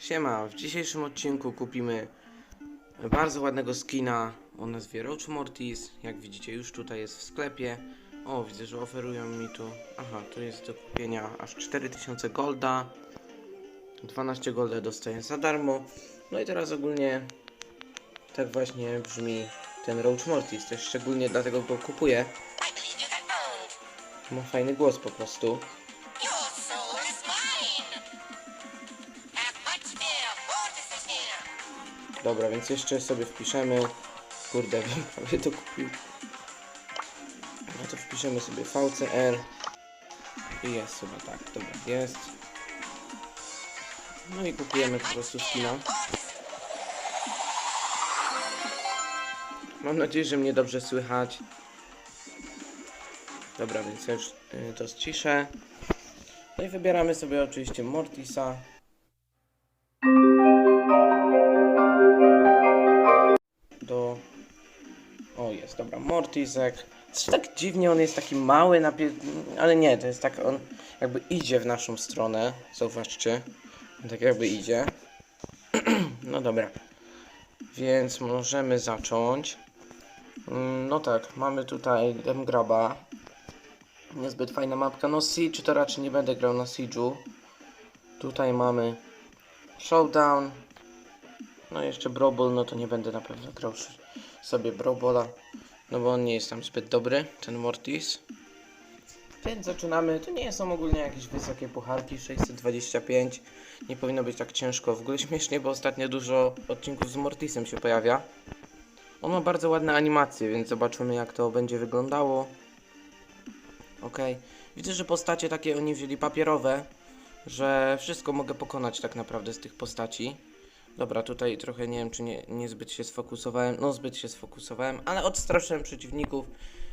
Siema, w dzisiejszym odcinku kupimy bardzo ładnego skina o nazwie Roach Mortis. Jak widzicie już tutaj jest w sklepie. O, widzę, że oferują mi tu... Aha, tu jest do kupienia aż 4000 golda. 12 golda dostaję za darmo. No i teraz ogólnie tak właśnie brzmi ten Roach Mortis. Też szczególnie dlatego go kupuję. Ma fajny głos po prostu. Dobra, więc jeszcze sobie wpiszemy. Kurde, bym prawie to kupił. No to wpiszemy sobie VCR. I jest chyba tak, dobra, jest. No i kupujemy po prostu skina. Mam nadzieję, że mnie dobrze słychać. Dobra, więc już y, to ściszę. No i wybieramy sobie oczywiście Mortisa. Jest, dobra, Mortisek. Coś tak dziwnie, on jest taki mały, napie... ale nie, to jest tak, on jakby idzie w naszą stronę, zauważcie. Tak jakby idzie. no dobra. Więc możemy zacząć. Mm, No tak, mamy tutaj Demgraba. Niezbyt fajna mapka. No Siege to raczej nie będę grał na Siege'u. Tutaj mamy Showdown. No jeszcze Brobol, no to nie będę na pewno grał sobie Brobola, no bo on nie jest tam zbyt dobry, ten Mortis. Więc zaczynamy, to nie są ogólnie jakieś wysokie pucharki, 625, nie powinno być tak ciężko, w ogóle śmiesznie, bo ostatnio dużo odcinków z Mortisem się pojawia. On ma bardzo ładne animacje, więc zobaczymy jak to będzie wyglądało. Okej, widzę, że postacie takie oni wzięli papierowe, że wszystko mogę pokonać tak naprawdę z tych postaci. Dobra, tutaj trochę nie wiem, czy nie, niezbyt się sfokusowałem. No, zbyt się sfokusowałem, ale odstraszyłem przeciwników.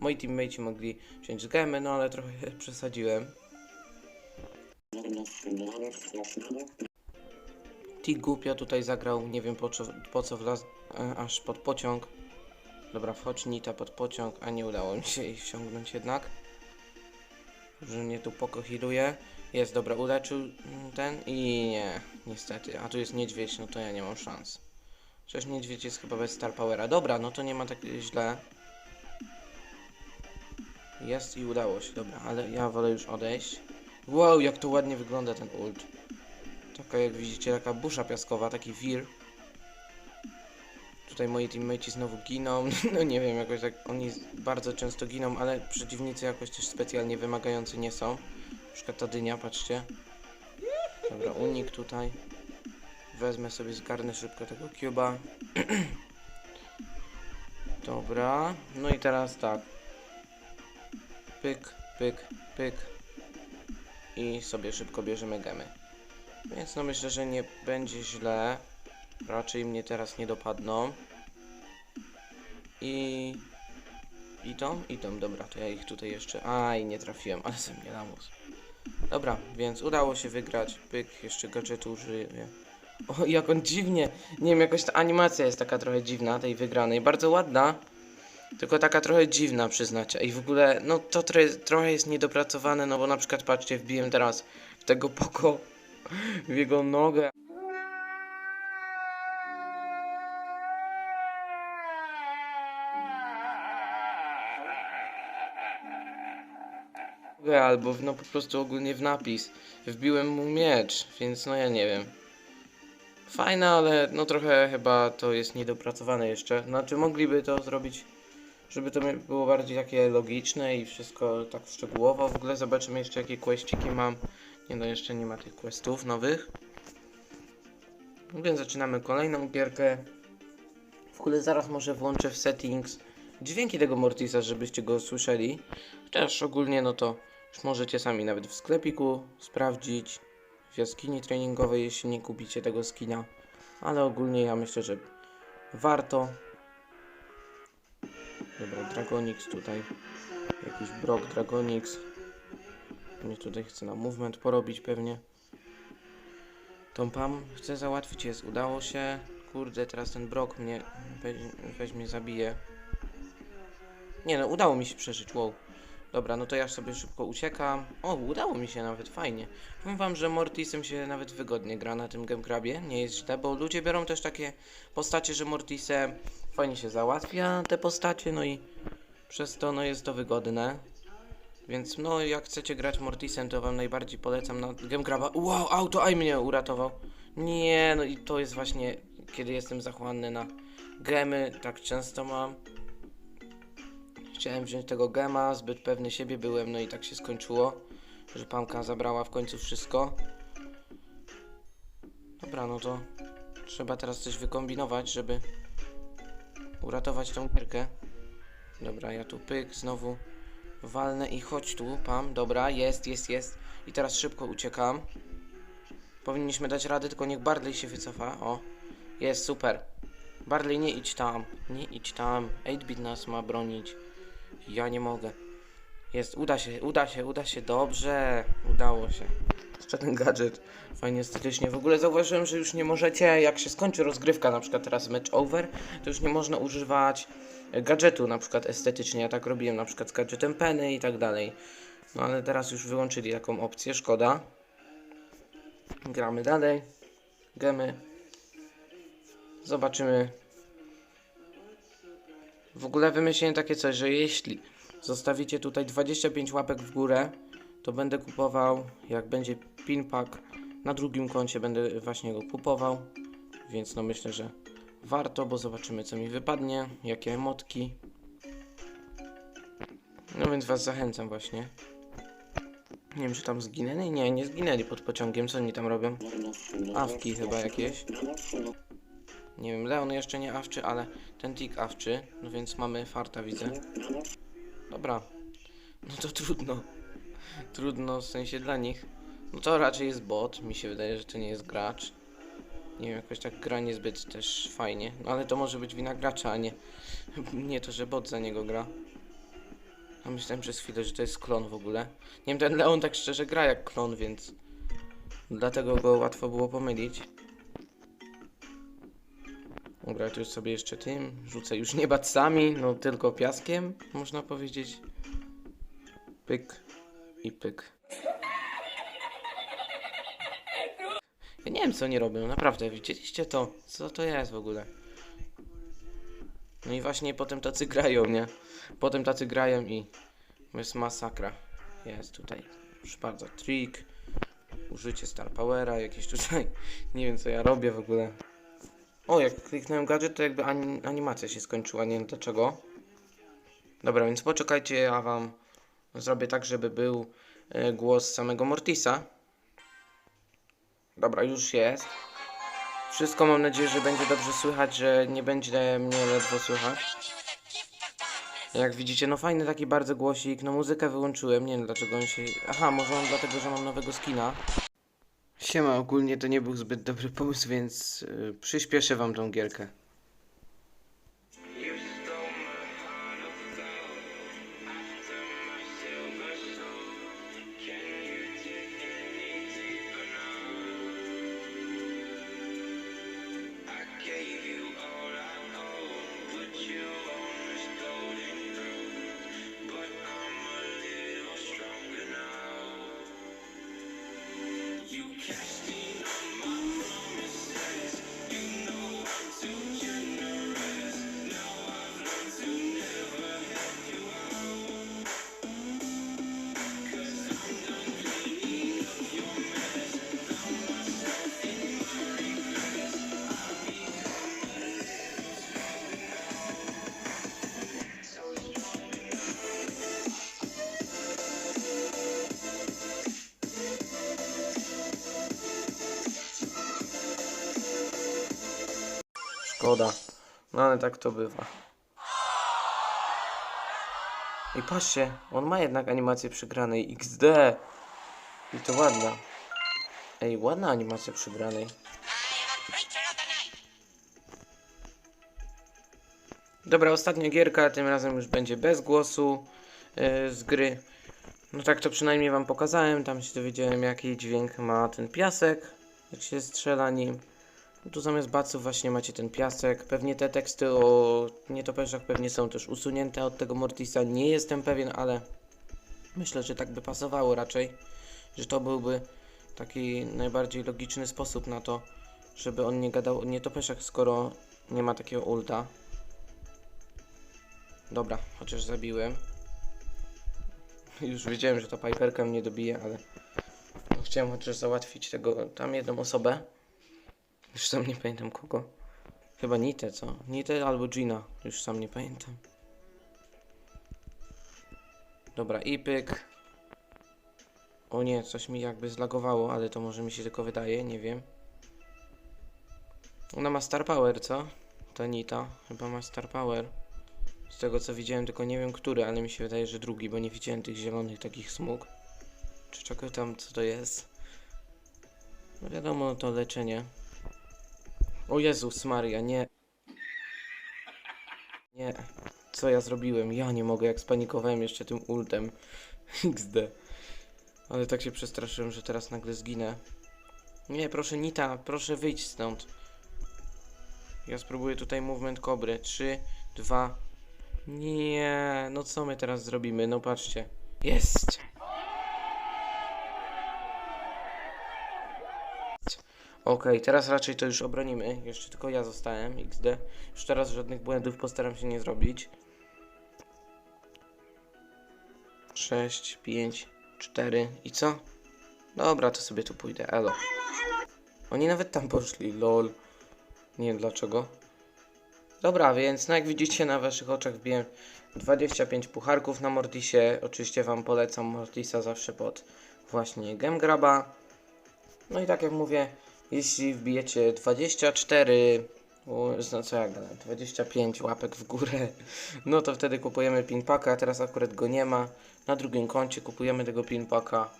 Moi teammates mogli wziąć gemy, no ale trochę przesadziłem. Ti głupio tutaj zagrał, nie wiem po co, po co wlazł e, aż pod pociąg. Dobra, wchodź Nita pod pociąg, a nie udało mi się jej ściągnąć jednak. Że mnie tu pokohiluje. Jest, dobra, uleczył ten i nie, niestety. A tu jest niedźwiedź, no to ja nie mam szans. Chociaż niedźwiedź jest chyba bez Star Powera. Dobra, no to nie ma tak źle. Jest i udało się, dobra, ale ja wolę już odejść. Wow, jak to ładnie wygląda ten ult. Taka jak widzicie, taka busza piaskowa, taki wir. Tutaj moi teammates znowu giną. No nie wiem, jakoś tak oni bardzo często giną, ale przeciwnicy jakoś też specjalnie wymagający nie są. Przykład ta dynia, patrzcie. Dobra, unik tutaj. Wezmę sobie, zgarnę szybko tego cuba. Dobra, no i teraz tak. Pyk, pyk, pyk. I sobie szybko bierzemy gemy. Więc no myślę, że nie będzie źle. Raczej mnie teraz nie dopadną. I... Idą? Idą, dobra, to ja ich tutaj jeszcze... Aj, nie trafiłem, ale ze mnie lamus. Dobra, więc udało się wygrać. Pyk, jeszcze gadżetu użyję. O, jak on dziwnie. Nie wiem, jakoś ta animacja jest taka trochę dziwna, tej wygranej. Bardzo ładna. Tylko taka trochę dziwna, przyznacie. I w ogóle, no to trochę, jest niedopracowane, no bo na przykład, patrzcie, wbiłem teraz w tego poko w jego nogę. Albo w, no po prostu ogólnie w napis. Wbiłem mu miecz, więc no ja nie wiem. Fajne, ale no trochę chyba to jest niedopracowane jeszcze. Znaczy mogliby to zrobić, żeby to było bardziej takie logiczne i wszystko tak szczegółowo. W ogóle zobaczymy jeszcze jakie questyki mam. Nie no, jeszcze nie ma tych questów nowych. No Więc zaczynamy kolejną gierkę. W ogóle zaraz może włączę w settings dźwięki tego Mortisa, żebyście go słyszeli. Chociaż ogólnie no to już możecie sami nawet w sklepiku sprawdzić w jaskini treningowej, jeśli nie kupicie tego skina. Ale ogólnie ja myślę, że warto. Dobra, Dragonix tutaj. Jakiś Brock Dragonix. Mnie tutaj chce na movement porobić pewnie. Tą pam chcę załatwić, jest, udało się. Kurde, teraz ten Brock mnie weź, weźmie, zabije. Nie no, udało mi się przeżyć, wow. Dobra, no to ja sobie szybko uciekam. O, udało mi się nawet, fajnie. Powiem wam, że Mortisem się nawet wygodnie gra na tym Gemcrabie. Nie jest źle, bo ludzie biorą też takie postacie, że Mortisem fajnie się załatwia te postacie, no i przez to no jest to wygodne. Więc no, jak chcecie grać Mortisem, to wam najbardziej polecam na Gemcraba. Wow, auto aj mnie uratował. Nie, no i to jest właśnie, kiedy jestem zachłanny na gemy, tak często mam. Chciałem wziąć tego gema, zbyt pewny siebie byłem, no i tak się skończyło, że pamka zabrała w końcu wszystko. Dobra, no to trzeba teraz coś wykombinować, żeby uratować tą gierkę. Dobra, ja tu pyk, znowu walnę i chodź tu, pam. Dobra, jest, jest, jest. I teraz szybko uciekam. Powinniśmy dać radę, tylko niech Barley się wycofa. O, jest, super. Barley, nie idź tam, nie idź tam. 8-bit nas ma bronić. Ja nie mogę. Jest, uda się, uda się, uda się, dobrze. Udało się. Jeszcze ten gadżet. Fajnie estetycznie. W ogóle zauważyłem, że już nie możecie, jak się skończy rozgrywka, na przykład teraz match over, to już nie można używać gadżetu na przykład estetycznie. Ja tak robiłem na przykład z gadżetem Penny i tak dalej. No ale teraz już wyłączyli taką opcję, szkoda. Gramy dalej. Gemy. Zobaczymy. W ogóle wymyśliłem takie coś, że jeśli zostawicie tutaj 25 łapek w górę, to będę kupował, jak będzie pin pack na drugim koncie, będę właśnie go kupował. Więc no myślę, że warto, bo zobaczymy co mi wypadnie, jakie emotki. No więc was zachęcam właśnie. Nie wiem, czy tam zginęli? Nie, nie zginęli pod pociągiem. Co oni tam robią? Awki chyba jakieś. Nie wiem, Leon jeszcze nie awczy, ale ten tik awczy. No więc mamy farta, widzę. Dobra. No to trudno. Trudno w sensie dla nich. No to raczej jest bot. Mi się wydaje, że to nie jest gracz. Nie wiem, jakoś tak gra niezbyt też fajnie. No ale to może być wina gracza, a nie, nie to, że bot za niego gra. A myślałem przez chwilę, że to jest klon w ogóle. Nie wiem, ten Leon tak szczerze gra jak klon, więc dlatego go łatwo było pomylić. Dobra, tu już sobie jeszcze tym rzucę już nie bacami, no tylko piaskiem, można powiedzieć. Pyk i pyk. Ja nie wiem co oni robią, naprawdę, widzieliście to? Co to jest w ogóle? No i właśnie potem tacy grają, nie? Potem tacy grają i jest masakra. Jest tutaj, proszę bardzo, trik, użycie Star Powera, jakieś tutaj, nie wiem co ja robię w ogóle. O, jak kliknąłem gadżet, to jakby ani, animacja się skończyła, nie wiem dlaczego. Dobra, więc poczekajcie, ja wam zrobię tak, żeby był e, głos samego Mortisa. Dobra, już jest. Wszystko mam nadzieję, że będzie dobrze słychać, że nie będzie mnie ledwo słychać. Jak widzicie, no fajny taki bardzo głosik, no muzykę wyłączyłem, nie wiem dlaczego on się... Aha, może on dlatego, że mam nowego skina. Siema, ogólnie to nie był zbyt dobry pomysł, więc yy, przyspieszę wam tą gierkę. Szkoda. No ale tak to bywa. I patrzcie, on ma jednak animację przygranej XD. I to ładna. Ej, ładna animacja night. Dobra, ostatnia gierka, tym razem już będzie bez głosu yy, z gry. No tak to przynajmniej wam pokazałem, tam się dowiedziałem jaki dźwięk ma ten piasek, jak się strzela nim. No tu zamiast baców właśnie macie ten piasek. Pewnie te teksty o nietoperzach pewnie są też usunięte od tego Mortisa, nie jestem pewien, ale Myślę, że tak by pasowało raczej, że to byłby taki najbardziej logiczny sposób na to, żeby on nie gadał o nietoperzach, skoro nie ma takiego ulta. Dobra, chociaż zabiłem. Już wiedziałem, że to Piperka mnie dobije, ale no, chciałem chociaż załatwić tego, tam jedną osobę. Już sam nie pamiętam kogo. Chyba Nitę, co? Nitę albo Gina, już sam nie pamiętam. Dobra, i pyk. O nie, coś mi jakby zlagowało, ale to może mi się tylko wydaje, nie wiem. Ona ma Star Power, co? Ta Nita chyba ma Star Power. Z tego co widziałem, tylko nie wiem który, ale mi się wydaje, że drugi, bo nie widziałem tych zielonych takich smug. Czy czego tam, co to jest? No wiadomo, to leczenie. O Jezus Maria, nie. Nie. Co ja zrobiłem? Ja nie mogę, jak spanikowałem jeszcze tym ultem. XD. Ale tak się przestraszyłem, że teraz nagle zginę. Nie, proszę Nita, proszę wyjść stąd. Ja spróbuję tutaj movement kobry. 3, 2. Nie, no co my teraz zrobimy? No patrzcie. Jest! Okej, teraz raczej to już obronimy. Jeszcze tylko ja zostałem, XD. Już teraz żadnych błędów postaram się nie zrobić. 6, 5, 4 i co? Dobra, to sobie tu pójdę, elo. Oni nawet tam poszli, lol. Nie wiem dlaczego. Dobra, więc no jak widzicie na waszych oczach wbiłem 25 pucharków na Mortisie. Oczywiście wam polecam Mortisa zawsze pod właśnie Gemgraba. No i tak jak mówię, jeśli wbijecie 24, o, no co ja gadam, 25 łapek w górę, no to wtedy kupujemy pinpaka, teraz akurat go nie ma. Na drugim koncie kupujemy tego pinpaka.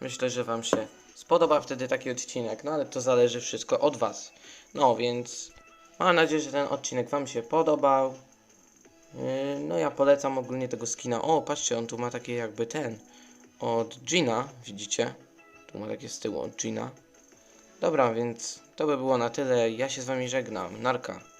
Myślę, że wam się spodoba wtedy taki odcinek, no ale to zależy wszystko od was. No więc mam nadzieję, że ten odcinek wam się podobał. Yy, No ja polecam ogólnie tego skina. O, patrzcie, on tu ma takie jakby ten od Gina, widzicie? Tu ma takie z tyłu od Gina. Dobra, więc to by było na tyle. Ja się z wami żegnam. Narka.